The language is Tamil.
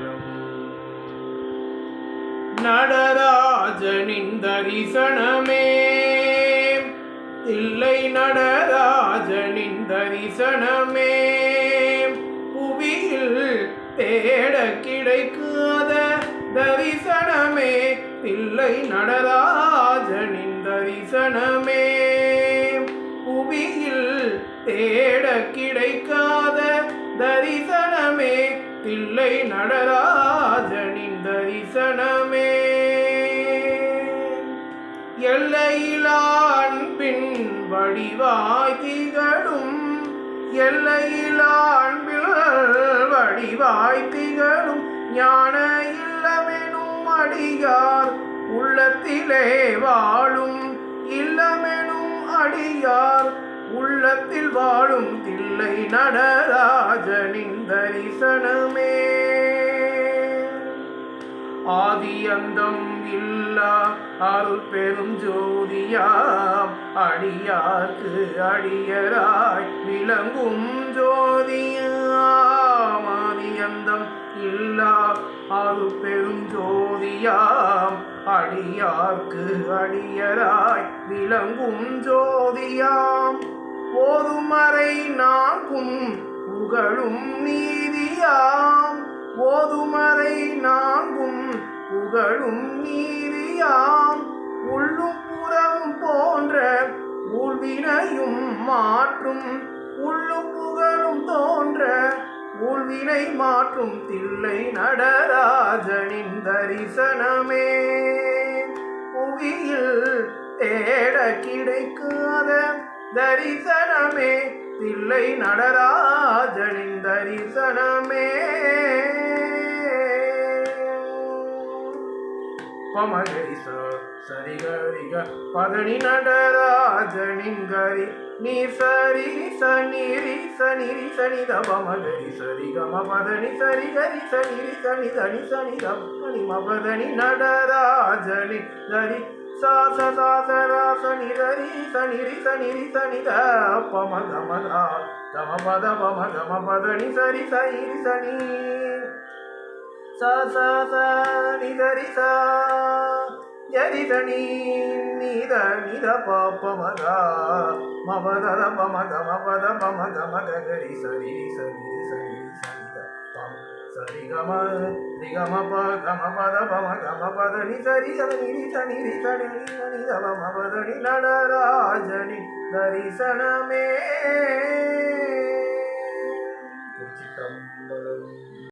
காலம் நடராஜனின் தரிசனமே. இல்லை நடராஜனின் தரிசனமே. புவியில் தேட கிடைக்காத தரிசனமே. இல்லை நடராஜனின் தரிசனமே. புவியில் தேட கிடைக்காத தில்லை நடராஜனின் தரிசனமே. எல்லையிலா அன்பின் வடிவாய் திகழும் எல்லையிலா வடிவாய் திகழும். ஞான இல்லமெனும் அடியார் உள்ளத்திலே வாழும் இல்லமெனும் அடியார் உள்ளத்தில் வாழும் தில்லை நடராஜனின் தரிசனமே ஆதி அந்தம் இல்லா அருள் பெரும் ஜோதியாம் அடியார்க்கு அடியராய் விளங்கும் ஜோதியாம். ஆதி அந்தம் இல்லா அருள் பெரும் ஜோதியாம் அடியார்க்கு அடியராய் விளங்கும் ஜோதியாம். ஓதுமறை நாகும் புகழும் நீதியாம். ஓதுமறை நாகும் புகழும் நீதியாம். உள்ளும் புறம் போன்ற ஊழ்வினையும் மாற்றும். உள்ளும் புகழும் தோன்ற உள்வினை மாற்றும் தில்லை நடராஜனின் தரிசனமே. புவியில் தேட கிடைக்காத தரிசனமே. தில்லை நடராஜனின் தரிசனமே. பமகரி சரி கரிக பதனி நடராஜனின் கரி. நீ சரி சனிரி சனிரி சனி த பமகரி சரி கம பதனி சரி கரி சனிரி சனி தனி சனி தனி மபதனி நடராஜனி கரி సా సదా సరా సని రి సని రి సని రి సని ద పమ గమ గ గమ పద పమ గమ పద ని సరి సని రి సని సా సా సా ని రి సా జరి సని నిద నిద ప పమ గ మ పద పమ గమ పద పమ గమ గ రి సరి సని సని கம ப கம பத பம கம பத நி சரி கம நிரி சனி ரி சனி நி சனி